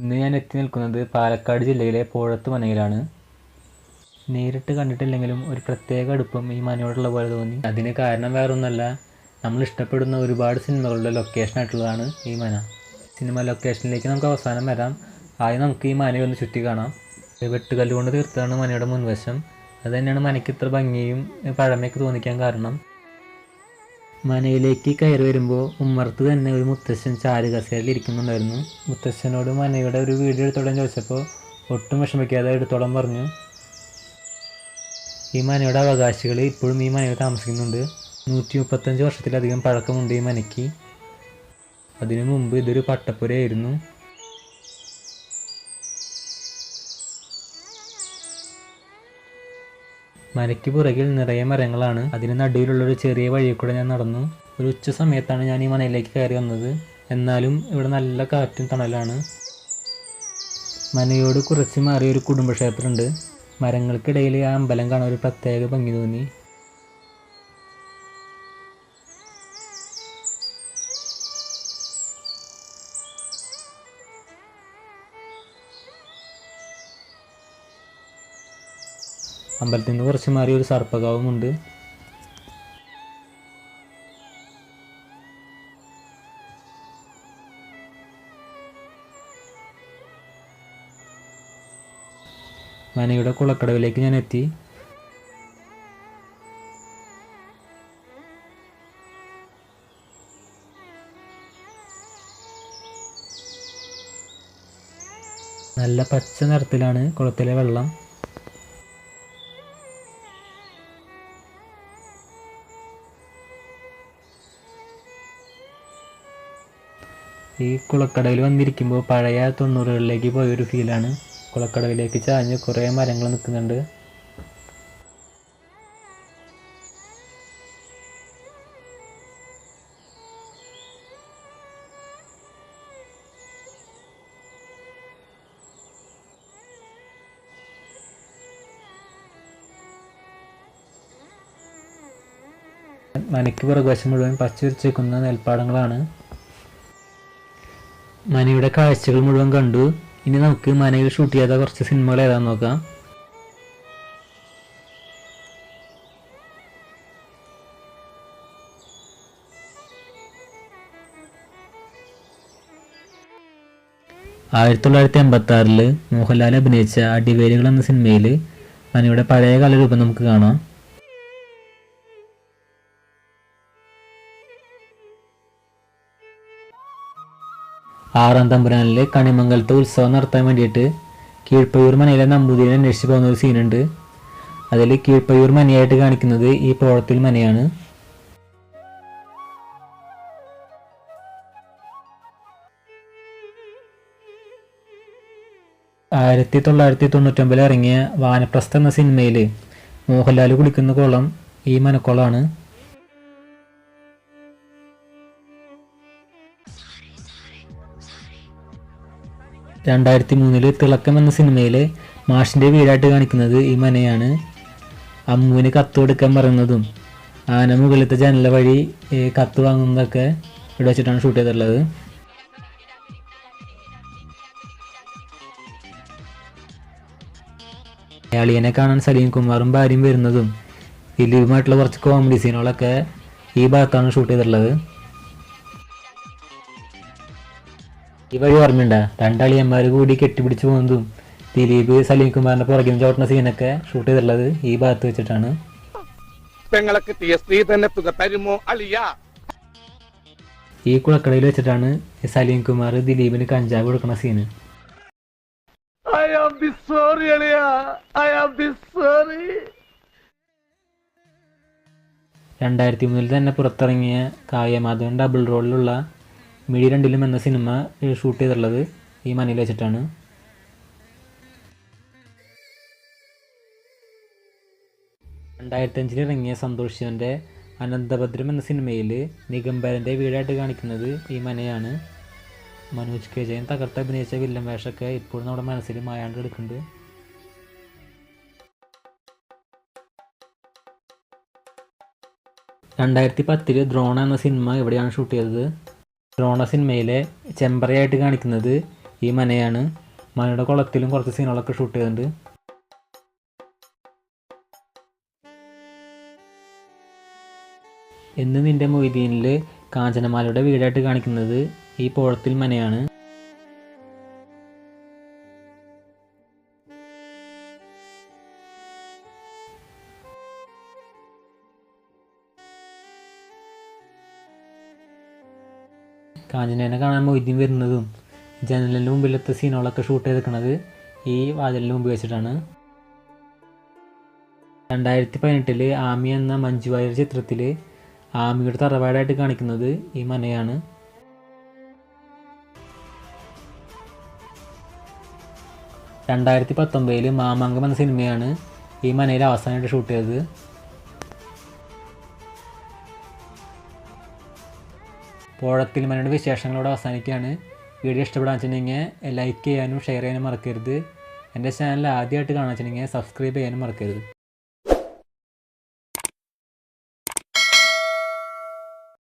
ഇന്ന് ഞാൻ എത്തി നിൽക്കുന്നത് പാലക്കാട് ജില്ലയിലെ പോഴത്ത് മനയിലാണ്. നേരിട്ട് കണ്ടിട്ടില്ലെങ്കിലും ഒരു പ്രത്യേക അടുപ്പം ഈ മനയോടുള്ള പോലെ തോന്നി. അതിന് കാരണം വേറൊന്നുമല്ല നമ്മൾ ഇഷ്ടപ്പെടുന്ന ഒരുപാട് സിനിമകളുടെ ലൊക്കേഷൻ ആയിട്ടുള്ളതാണ് ഈ മന. സിനിമ ലൊക്കേഷനിലേക്ക് നമുക്ക് അവസാനം വരാം. ആദ്യം നമുക്ക് ഈ മനയെ ഒന്ന് ചുറ്റി കാണാം. വെട്ടുകല്ലുകൊണ്ട് തീർത്താണ് മനയുടെ മുൻവശം. അത് തന്നെയാണ് മനയ്ക്ക് ഇത്ര ഭംഗിയും പഴമയൊക്കെ തോന്നിക്കാൻ കാരണം. മനയിലേക്ക് കയറി വരുമ്പോൾ ഉമ്മർത്ത് തന്നെ ഒരു മുത്തശ്ശൻ ചാരുകസേരയിൽ ഇരിക്കുന്നുണ്ടായിരുന്നു മുത്തശ്ശനോട് മനയുടെ ഒരു വീഡിയോ എടുത്തോളം ചോദിച്ചപ്പോൾ ഒട്ടും വിഷമിക്കാതെ എടുത്തോളം പറഞ്ഞു. ഈ മനയുടെ അവകാശികൾ ഇപ്പോഴും ഈ മനയിൽ താമസിക്കുന്നുണ്ട്. നൂറ്റി മുപ്പത്തഞ്ച് വർഷത്തിലധികം പഴക്കമുണ്ട് ഈ മനയ്ക്ക്. അതിനു മുമ്പ് ഇതൊരു പട്ടപ്പുരയായിരുന്നു. മരയ്ക്ക് പുറകിൽ നിറയെ മരങ്ങളാണ്. അതിന് നടുവിലുള്ള ഒരു ചെറിയ വഴിയിൽ കൂടെ ഞാൻ നടന്നു. ഒരു ഉച്ച സമയത്താണ് ഞാൻ ഈ മനയിലേക്ക് കയറി വന്നത്. എന്നാലും ഇവിടെ നല്ല കാറ്റും തണലാണ്. മനയോട് കുറച്ച് മാറിയ ഒരു കുടുംബക്ഷേത്രമുണ്ട്. മരങ്ങൾക്കിടയിൽ ആ അമ്പലം കാണാൻ ഒരു പ്രത്യേക ഭംഗി തോന്നി. അമ്പലത്തിൽ നിന്ന് കുറച്ച് മാറി ഒരു സർപ്പകാവുമുണ്ട്. മനയുടെ കുളക്കടവിലേക്ക് ഞാൻ എത്തി. നല്ല പച്ച നിറത്തിലാണ് കുളത്തിലെ വെള്ളം. ഈ കുളക്കടവിൽ വന്നിരിക്കുമ്പോൾ പഴയ തൊണ്ണൂറുകളിലേക്ക് പോയൊരു ഫീലാണ്. കുളക്കടവിലേക്ക് ചാഞ്ഞ് കുറേ മരങ്ങൾ നിൽക്കുന്നുണ്ട്. മനയ്ക്ക് പുറകുവശം മുഴുവൻ പച്ചുരിച്ചേക്കുന്ന നെൽപ്പാടങ്ങളാണ്. മനയുടെ കാഴ്ചകൾ മുഴുവൻ കണ്ടു. ഇനി നമുക്ക് മനയിൽ ഷൂട്ട് ചെയ്ത കുറച്ച് സിനിമകൾ ഏതാന്ന് നോക്കാം. ആയിരത്തി തൊള്ളായിരത്തി എൺപത്തി ആറിൽ മോഹൻലാൽ അഭിനയിച്ച അടിവേരുകൾ എന്ന സിനിമയിൽ മനയുടെ പഴയ കലരൂപം നമുക്ക് കാണാം. ആറാം തമ്പുരാനിലെ കണിമംഗലത്തെ ഉത്സവം നടത്താൻ വേണ്ടിയിട്ട് കീഴ്പ്പയൂർ മനയിലെ നമ്പൂതിരിനെ അന്വേഷിച്ച് പോകുന്ന ഒരു സീനുണ്ട് അതിൽ കീഴ്പ്പയൂർ മനയായിട്ട് കാണിക്കുന്നത് ഈ പോഴത്തിൽ മനയാണ് ആയിരത്തി തൊള്ളായിരത്തി തൊണ്ണൂറ്റൊമ്പതിൽ ഇറങ്ങിയ വാനപ്രസ്ഥ എന്ന സിനിമയിൽ മോഹൻലാൽ കുളിക്കുന്ന കുളം ഈ മനക്കുളമാണ് രണ്ടായിരത്തി മൂന്നിൽ തിളക്കം എന്ന സിനിമയിലെ മാഷിന്റെ വീടായിട്ട് കാണിക്കുന്നത് ഈ മനയാണ്. അമ്മുവിന് കത്ത് കൊടുക്കാൻ പറയുന്നതും ആന മുകളിലത്തെ ജനല വഴി കത്ത് വാങ്ങുന്നതൊക്കെ ഇവിടെ വെച്ചിട്ടാണ് ഷൂട്ട് ചെയ്തിട്ടുള്ളത്. അളിയനെ കാണാൻ സലീം കുമാറും ഭാര്യയും വരുന്നതും ദിലീപുമായിട്ടുള്ള കുറച്ച് കോമഡി സീനുകളൊക്കെ ഈ ഭാഗത്താണ് ഷൂട്ട് ചെയ്തിട്ടുള്ളത്. ഈ വഴി ഓർമ്മയുണ്ട? രണ്ടളിയന്മാർ കൂടി കെട്ടിപ്പിടിച്ച് പോകുന്നതും ദിലീപ് സലീം കുമാറിന്റെ പുറകിൽ ചോട്ടുന്ന സീനൊക്കെ ഷൂട്ട് ചെയ്തിട്ടുള്ളത് ഈ ഭാഗത്ത് വെച്ചിട്ടാണ്. ഈ കുളക്കടയിൽ വെച്ചിട്ടാണ് സലീം കുമാർ ദിലീപിന് കഞ്ചാവ് കൊടുക്കുന്ന സീന് രണ്ടായിരത്തി മൂന്നിൽ തന്നെ പുറത്തിറങ്ങിയ കായമാധവൻ ഡബിൾ റോളിലുള്ള മിഴി രണ്ടിലും എന്ന സിനിമ ഷൂട്ട് ചെയ്തിട്ടുള്ളത് ഈ മനയിൽ വെച്ചിട്ടാണ്. രണ്ടായിരത്തി അഞ്ചിൽ ഇറങ്ങിയ സന്തോഷ് അനന്തഭദ്രം എന്ന സിനിമയിൽ നിഗംബരന്റെ വീടായിട്ട് കാണിക്കുന്നത് ഈ മനയാണ്. മനോജ് കെ ജയൻ തകർത്ത് അഭിനയിച്ച വില്ലൻ വേഷമൊക്കെ ഇപ്പോഴും നമ്മുടെ മനസ്സിൽ മായാണ്ട് എടുക്കുന്നുണ്ട് രണ്ടായിരത്തി പത്തിൽ ദ്രോണ എന്ന സിനിമ എവിടെയാണ് ഷൂട്ട് ചെയ്തത്? ദ്രോണ സിനിമയിലെ ചെമ്പറയായിട്ട് കാണിക്കുന്നത് ഈ മനയാണ്. മനയുടെ കുളത്തിലും കുറച്ച് സീനുകളൊക്കെ ഷൂട്ട് ചെയ്തിട്ടുണ്ട്. എന്ന് നിന്റെ മൊയ്തീനിൽ കാഞ്ചനമാലയുടെ വീടായിട്ട് കാണിക്കുന്നത് ഈ പോഴത്തിൽ മനയാണ്. കാഞ്ചനേനെ കാണാൻ മൊയ്തീൻ വരുന്നതും ജനലിന്റെ മുമ്പിലത്തെ സീനുകളൊക്കെ ഷൂട്ട് ചെയ്തിരിക്കുന്നത് ഈ വാതിലിന് മുമ്പ് വെച്ചിട്ടാണ്. രണ്ടായിരത്തി പതിനെട്ടിൽ ആമി എന്ന മഞ്ജു വാര്യർ ചിത്രത്തിൽ ആമിയുടെ തറവാടായിട്ട് കാണിക്കുന്നത് ഈ മനയാണ്. രണ്ടായിരത്തി പത്തൊമ്പതിൽ മാമാങ്കം എന്ന സിനിമയാണ് ഈ മനയിൽ അവസാനമായിട്ട് ഷൂട്ട് ചെയ്തത്. പോഴത്തിൽ മനയുടെ വിശേഷങ്ങളോട് അവസാനിക്കുകയാണ്. വീഡിയോ ഇഷ്ടപ്പെടാൻ വെച്ചിട്ടുണ്ടെങ്കിൽ ലൈക്ക് ചെയ്യാനും ഷെയർ ചെയ്യാനും മറക്കരുത്. എന്റെ ചാനൽ ആദ്യമായിട്ട് കാണാൻ വെച്ചിട്ടുണ്ടെങ്കിൽ സബ്സ്ക്രൈബ് ചെയ്യാനും മറക്കരുത്.